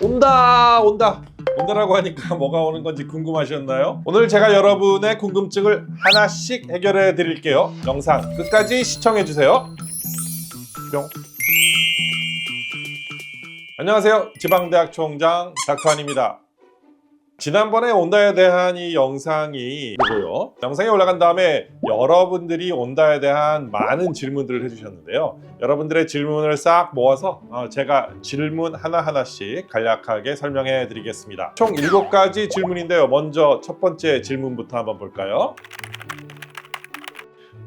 온다 온다. 온다라고 하니까 뭐가 오는 건지 궁금하셨나요? 오늘 제가 여러분의 궁금증을 하나씩 해결해 드릴게요. 영상 끝까지 시청해 주세요. 뿅. 안녕하세요. 지방대학 총장 닥터한입니다 지난번에 온다에 대한 이 영상이 이고요. 영상이 올라간 다음에 여러분들이 온다에 대한 많은 질문들을 해주셨는데요. 여러분들의 질문을 싹 모아서 어, 제가 질문 하나하나씩 간략하게 설명해 드리겠습니다. 총 7가지 질문인데요. 먼저 첫 번째 질문부터 한번 볼까요?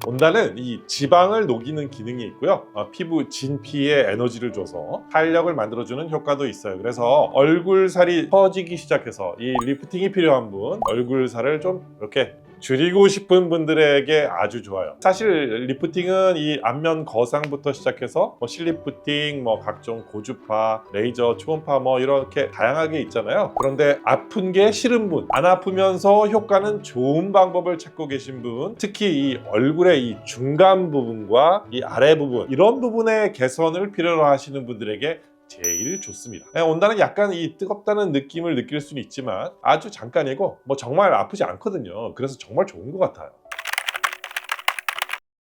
온다는 이 지방을 녹이는 기능이 있고요. 어, 피부 진피에 에너지를 줘서 탄력을 만들어주는 효과도 있어요. 그래서 얼굴살이 처지기 시작해서 이 리프팅이 필요한 분, 얼굴살을 좀 이렇게 줄이고 싶은 분들에게 아주 좋아요. 사실 리프팅은 이 안면 거상부터 시작해서 뭐 실리프팅, 뭐 각종 고주파, 레이저, 초음파 뭐 이렇게 다양하게 있잖아요. 그런데 아픈 게 싫은 분, 안 아프면서 효과는 좋은 방법을 찾고 계신 분, 특히 이 얼굴의 이 중간 부분과 이 아래 부분 이런 부분의 개선을 필요로 하시는 분들에게 제일 좋습니다. 예, 온다는 약간 이 뜨겁다는 느낌을 느낄 수는 있지만 아주 잠깐이고 뭐 정말 아프지 않거든요. 그래서 정말 좋은 것 같아요.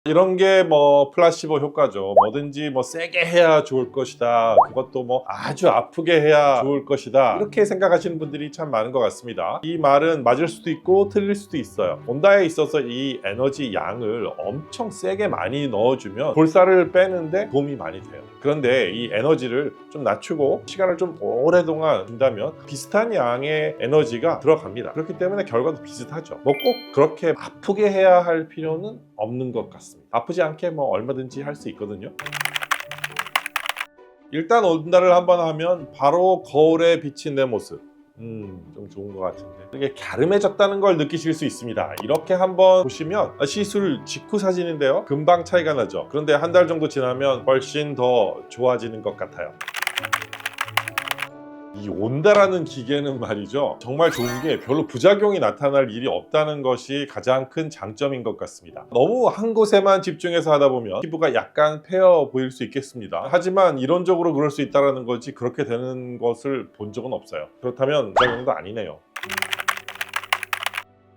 이런 게 뭐 플라시보 효과죠. 뭐든지 뭐 세게 해야 좋을 것이다. 그것도 뭐 아주 아프게 해야 좋을 것이다. 이렇게 생각하시는 분들이 참 많은 것 같습니다. 이 말은 맞을 수도 있고 틀릴 수도 있어요. 온다에 있어서 이 에너지 양을 엄청 세게 많이 넣어주면 볼살을 빼는데 도움이 많이 돼요. 그런데 이 에너지를 좀 낮추고 시간을 좀 오랫동안 준다면 비슷한 양의 에너지가 들어갑니다. 그렇기 때문에 결과도 비슷하죠. 뭐 꼭 그렇게 아프게 해야 할 필요는 없는 것 같습니다. 아프지 않게 뭐 얼마든지 할 수 있거든요. 일단 온다를 한번 하면 바로 거울에 비친 내 모습. 음, 좀 좋은 것 같은데. 이게 갸름해졌다는 걸 느끼실 수 있습니다. 이렇게 한번 보시면 시술 직후 사진인데요. 금방 차이가 나죠. 그런데 한 달 정도 지나면 훨씬 더 좋아지는 것 같아요. 이 온다라는 기계는 말이죠. 정말 좋은 게 별로 부작용이 나타날 일이 없다는 것이 가장 큰 장점인 것 같습니다. 너무 한 곳에만 집중해서 하다 보면 피부가 약간 패어 보일 수 있겠습니다. 하지만 이론적으로 그럴 수 있다는 거지 그렇게 되는 것을 본 적은 없어요. 그렇다면 부작용도 아니네요.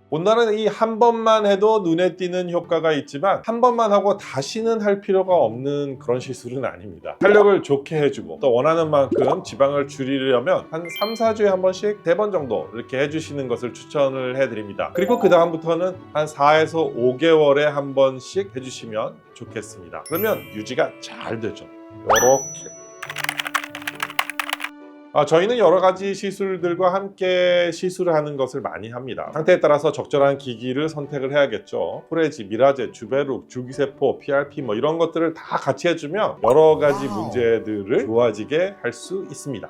온나는 이 한 번만 해도 눈에 띄는 효과가 있지만 한 번만 하고 다시는 할 필요가 없는 그런 시술은 아닙니다. 탄력을 좋게 해주고 또 원하는 만큼 지방을 줄이려면 한 3, 4주에 한 번씩 3번 정도 이렇게 해주시는 것을 추천을 해드립니다. 그리고 그 다음부터는 한 4에서 5개월에 한 번씩 해주시면 좋겠습니다. 그러면 유지가 잘 되죠. 이렇게 아, 저희는 여러 가지 시술들과 함께 시술을 하는 것을 많이 합니다. 상태에 따라서 적절한 기기를 선택을 해야겠죠. 프레지, 미라제, 주베룩, 줄기세포, PRP 뭐 이런 것들을 다 같이 해주면 여러 가지. 문제들을 좋아지게 할 수 있습니다.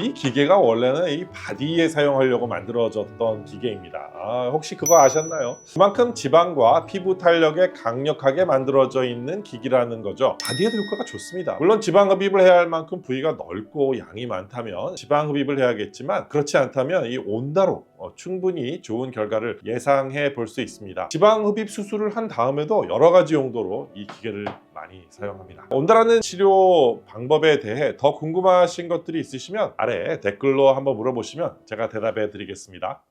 이 기계가 원래는 이 바디에 사용하려고 만들어졌던 기계입니다. 아, 혹시 그거 아셨나요? 그만큼 지방과 피부 탄력에 강력하게 만들어져 있는 기기라는 거죠. 바디에도 효과가 좋습니다. 물론 지방 흡입을 해야 할 만큼 부위가 넓고 양이 많다면 지방 흡입을 해야겠지만 그렇지 않다면 이 온다로 어, 충분히 좋은 결과를 예상해 볼 수 있습니다. 지방 흡입 수술을 한 다음에도 여러 가지 용도로 이 기계를 많이 사용합니다. 온다라는 치료 방법에 대해 더 궁금하신 것들이 있으시면 아래 댓글로 한번 물어보시면 제가 대답해 드리겠습니다.